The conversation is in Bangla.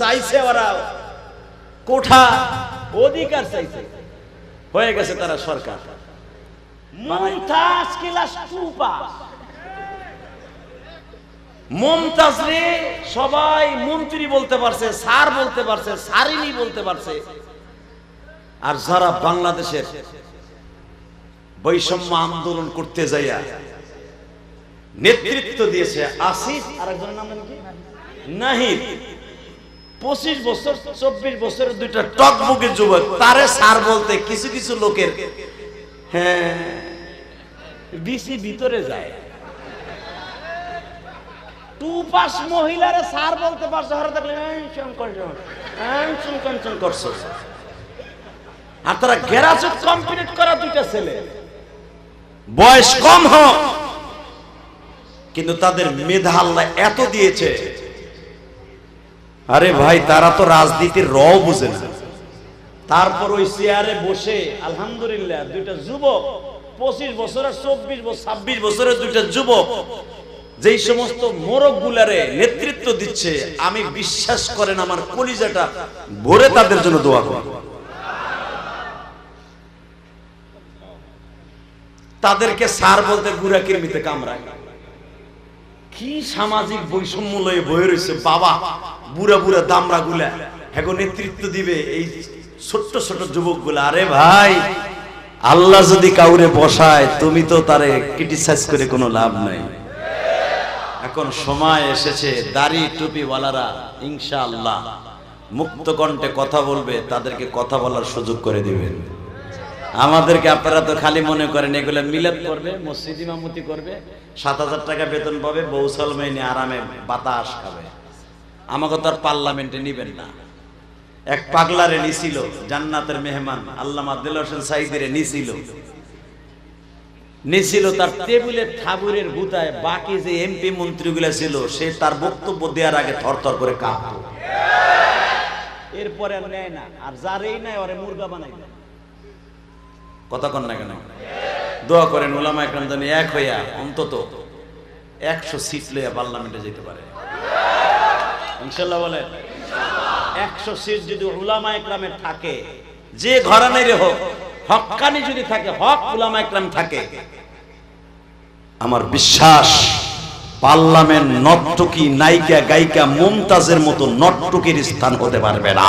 চাইছে ওরা। কোঠা অধিকার চাইছে। হয়ে গেছে তারা সরকার। Mumtaz class two pass Mumtaz রে সবাই মন্ত্রী বলতে পারছে স্যার বলতে পারছে সারিনী বলতে পারছে। আর যারা বাংলাদেশের বৈষম্য আন্দোলন করতে যাইয়া নেতৃত্ব দিয়েছে আসিফ আর একজনের নাম কি? নাহিদ। পঁচিশ বছর, চব্বিশ বছরের দুইটা টকবুকের যুবক, তারে স্যার বলতে কিছু কিছু লোকের হ্যাঁ বিসি ভিতরে যায়। টু পাস মহিলারে স্যার বলতে পারছে আর তারা গ্যারাজত কমপ্লিট করা দুইটা ছেলে। বয়স কম হোক, কিন্তু তাদের মেধা আল্লাহ এত দিয়েছে। আরে ভাই, তারা তো রাজনীতির র বুঝে না। তারপর ওই চেয়ারে বসে, আলহামদুলিল্লাহ, দুইটা যুবক, পঁচিশ বছর আর চব্বিশ বছর, ছাব্বিশ বছরের দুইটা যুবক, যেই সমস্ত মোরগ গুলারে নেতৃত্ব দিচ্ছে, আমি বিশ্বাস করেন আমার কলিজাটা ভরে তাদের জন্য দোয়া করি তাদেরকে সার বলতে গুড়া কিরমিতে কামড়ায়। কি সামাজিক বৈষম্য লয়ে বয়ে রয়েছে? বাবা, বুড়া বুড়া দামড়া গুলা এখন নেতৃত্ব দিবে এই ছোট্ট ছোট যুবকগুলা আরে ভাই, আল্লাহ যদি কাউরে বসায়, তুমি তো তারে ক্রিটিসাইজ করে কোনো লাভ নাই। এখন সময় এসেছে, দাড়ি টুপিওয়ালারা ইনশা আল্লাহ মুক্ত কণ্ঠে কথা বলবে, তাদেরকে কথা বলার সুযোগ করে দিবেন। আমাদেরকে আপনারা তো খালি মনে করেন এগুলো মিলাদ করবে, মসজিদ ইমামতি করবে, সাত হাজার টাকা বেতন পাবে বৌসাল মেনে আরামে বাতাস খাবে। আমাকে তো আর পার্লামেন্টে নিবেন না। এক পাগলারে নিছিল, জান্নাতের মেহমান, আল্লামা দিল হোসেন সাইদিরে নিছিল। নিছিল তার টেবিলে ঠাকুরের গুতায় বাকি যে এমপি মন্ত্রীগুলো ছিল, সে তার বক্তব্য দেওয়ার আগে থরথর করে কাঁপতো। এরপরে নেয় না, আর যার এই নাই ওরে মুরগা বানাই দেয়। কথা কন না কেন? দোয়া করেন ওলামা একরাম যেন এক হইয়া অন্তত একশো সিট লইয়া পার্লামেন্টে যেতে পারে। ইনশাল্লাহ বলে একশো সিট যদি উলামা একরামের থাকে, যে ঘরানের হোক হকানি যদি থাকে, হক উলামা একরাম থাকে, আমার বিশ্বাস, পার্লামেন্ট নর্তকী নায়িকা গায়িকা মুমতাজের মতো নর্তকীর স্থান হতে পারবে না।